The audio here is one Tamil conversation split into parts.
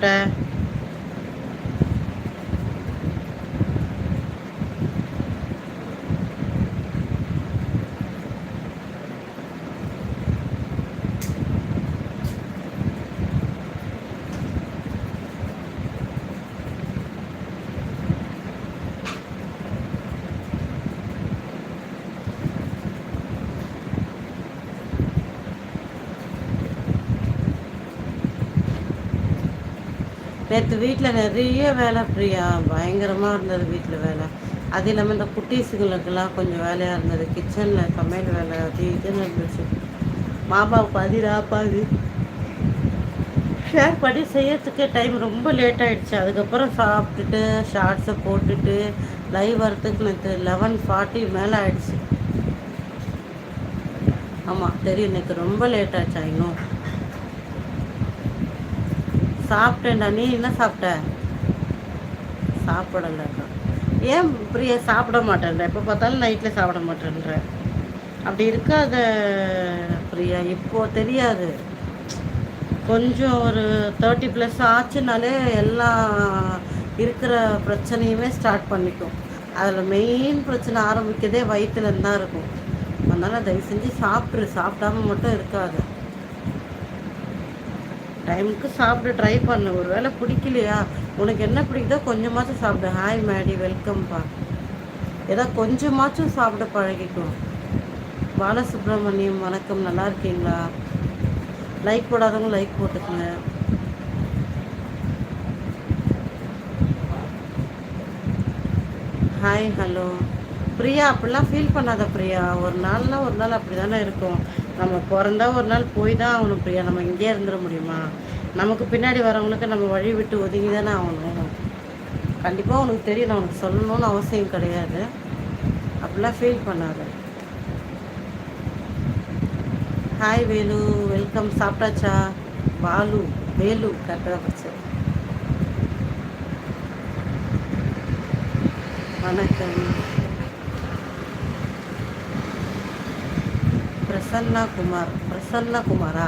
சாப்பிட்ட நேற்று வீட்டில் நிறைய வேலை ஃப்ரீயா பயங்கரமாக இருந்தது வீட்டில் வேலை. அது இல்லாமல் இந்த குட்டீஸுங்களுக்கெல்லாம் கொஞ்சம் வேலையாக இருந்தது. கிச்சனில் சமையல் வேலை அது இதுன்னு இருந்துச்சு. மாமாவுக்கு பாதி பாதி. ஷேர் பண்ணி செய்யறதுக்கே டைம் ரொம்ப லேட் ஆகிடுச்சு அதுக்கப்புறம் சாப்பிட்டுட்டு ஷார்ட்ஸை போட்டுட்டு லைவ் வரத்துக்கு நேற்று லெவன் ஃபார்ட்டி மேலே ஆயிடுச்சு. ஆமாம் தெரியும். நேற்று ரொம்ப லேட் ஆச்சு இன்னும். சாப்பிட்டேன்டா. நீ என்ன சாப்பிட்ட? சாப்பிடலக்கா. ஏன் பிரியா சாப்பிட மாட்டேன்ற? எப்போ பார்த்தாலும் நைட்டில் சாப்பிட மாட்டேன்ற. அப்படி இருக்காத பிரியா. இப்போ தெரியாது. கொஞ்சம் ஒரு தேர்ட்டி ப்ளஸ் ஆச்சுனாலே எல்லாம் இருக்கிற பிரச்சனையுமே ஸ்டார்ட் பண்ணிக்கும். அதில் மெயின் பிரச்சனை ஆரம்பிக்கதே வயிற்றுலேருந்து தான் இருக்கும். அதனால் தயவு செஞ்சு சாப்பிட்ரு சாப்பிடாம மட்டும் இருக்காது. டைமுக்கு சாப்பிட ட்ரை பண்ணு. ஒரு வேளை பிடிக்கலையா? உனக்கு என்ன பிடிக்குதோ கொஞ்சமாச்சும் சாப்பிடு. ஹாய் மேடி வெல்கம்ப்பா ஏதோ கொஞ்சமாச்சும் சாப்பிட பழகிக்கும் பாலசுப்ரமணியம் வணக்கம். நல்லா இருக்கீங்களா? லைக் போடாதவங்க லைக் போட்டுக்கோங்க. ஹாய் ஹலோ பிரியா அப்படிலாம் ஃபீல் பண்ணாத பிரியா. ஒரு நாள்னா ஒரு நாள் அப்படி தானே இருக்கும். நம்ம பிறந்தா ஒரு நாள் போய் தான் ஆகணும் பிரியா. நம்ம இங்கேயே இருந்துட முடியுமா? நமக்கு பின்னாடி வரவங்களுக்கு நம்ம வழி விட்டு ஒதுங்கி தானே ஆகணும். கண்டிப்பாக உனக்கு தெரியும். நான் உனக்கு சொல்லணும்னு அவசியம் கிடையாது. அப்படிலாம் ஃபீல் பண்ணாது. ஹாய் வேலு. வெல்கம் சாப்பிட்டாச்சா? பாலு. வேலு. கரெக்டாக படிச்சு. வணக்கம். பிரசன்னா குமார் பிரசன்னா குமாரா?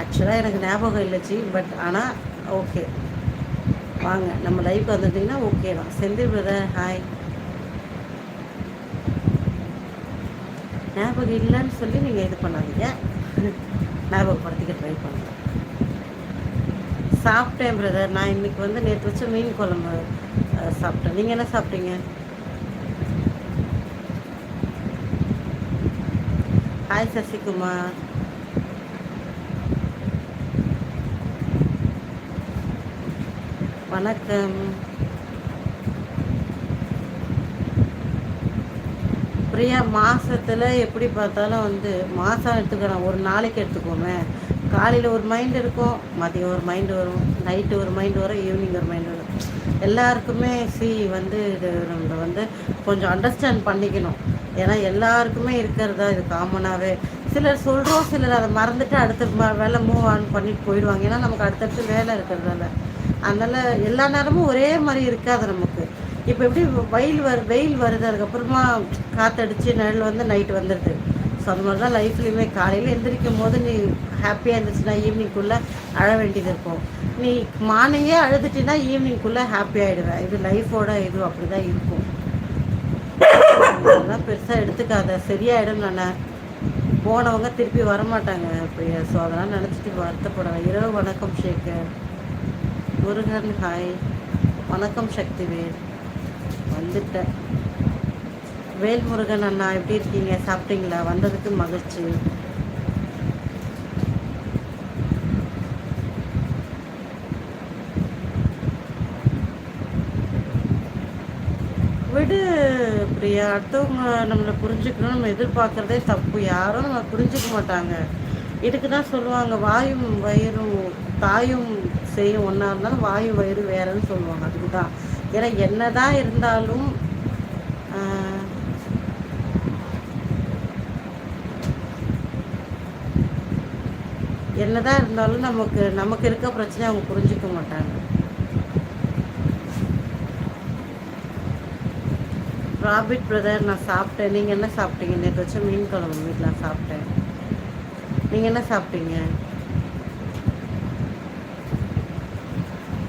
ஆக்சுவலாக எனக்கு ஞாபகம் இல்லைச்சி பட் ஆனால் ஓகே வாங்க நம்ம லைஃப் வந்துட்டிங்கன்னா ஓகே தான். செந்தில் பிரதர் ஹாய் ஞாபகம் இல்லைன்னு சொல்லி நீங்கள் இது பண்ணாதீங்க. ஞாபகப்படுத்திக்க ட்ரை பண்ணுங்கள் சாப்பிட்டேன் பிரதர் நான் இன்னைக்கு வந்து நேற்று வச்ச மீன் குழம்பு சாப்பிட்டேன். நீங்கள் என்ன சாப்பிட்டீங்க? ஹாய் சசிகுமார் வணக்கம். பிரியா மாதத்தில் எப்படி பார்த்தாலும் வந்து மாதம் எடுத்துக்கிறோம் ஒரு நாளைக்கு எடுத்துக்கோமே. காலையில் ஒரு மைண்ட் இருக்கும் மதியம் ஒரு மைண்டு வரும் நைட்டு ஒரு மைண்டு வரும் ஈவினிங் ஒரு மைண்டு வரும். எல்லாருக்குமே சி வந்து இது நம்ம வந்து கொஞ்சம் அண்டர்ஸ்டாண்ட் பண்ணிக்கணும். ஏன்னா எல்லாருக்குமே இருக்கிறதா இது காமனாகவே சிலர் சொல்கிறோம் சிலர் அதை மறந்துட்டு அடுத்த ம- வேலை மூவ் ஆன் பண்ணிட்டு போயிடுவாங்க. ஏன்னா நமக்கு அடுத்தடுத்து வேலை இருக்கிறதால. அதனால் எல்லா நேரமும் ஒரே மாதிரி இருக்காது நமக்கு. இப்போ எப்படி வெயில் வரு வெயில் வருது அதுக்கப்புறமா காற்றடிச்சு நிழல் வந்து நைட் வந்துடுது ஸோ அந்த மாதிரி தான் லைஃப்லையுமே காலையில் எழுந்திரிக்கும் போது நீ ஹாப்பியாக இருந்துச்சுன்னா ஈவினிங்குள்ளே அழ வேண்டியது இருக்கும். நீ மார்னிங்கே அழுதுட்டினா ஈவினிங்குள்ளே ஹாப்பி ஆகிடுவேன் இது லைஃபோட இது அப்படி தான் இருக்கும். அதெல்லாம் பெருசாக எடுத்துக்காத. சரியாயிடும் நான். போனவங்க திருப்பி வரமாட்டாங்க. பிரியா ஸோ அதெல்லாம் நினச்சிட்டு வருத்தப்படுவேன் இரவு வணக்கம் ஷேகர் முருகன் ஹாய் வணக்கம் சக்திவேல். வந்துட்டேன். வேல்முருகன் அண்ணா எப்படி இருக்கீங்க? சாப்பிட்டீங்களா? வந்ததுக்கு மகிழ்ச்சி. விடு பிரியா. அடுத்தவங்க நம்மளை புரிஞ்சுக்கணும் நம்ம எதிர்பார்க்குறதே தப்பு. யாரும் நம்ம புரிஞ்சுக்க மாட்டாங்க. இதுக்கு தான் சொல்லுவாங்க வாயும் வயிறும் தாயும் செய்யும் ஒன்றா இருந்தாலும் வாயும் வயிறு வேறன்னு சொல்லுவாங்க. அதுக்கு தான். ஏன்னா என்னதான் இருந்தாலும் என்னதான் இருந்தாலும் நமக்கு நமக்கு இருக்க பிரச்சனை அவங்க புரிஞ்சுக்க மாட்டாங்க. ராபிட் பிரதர் நான் சாப்பிட்டேன். நீங்கள் என்ன சாப்பிட்டீங்க? நேற்று வச்சு மீன் குழம்பு வீட்டில் சாப்பிட்டேன். நீங்கள் என்ன சாப்பிட்டீங்க?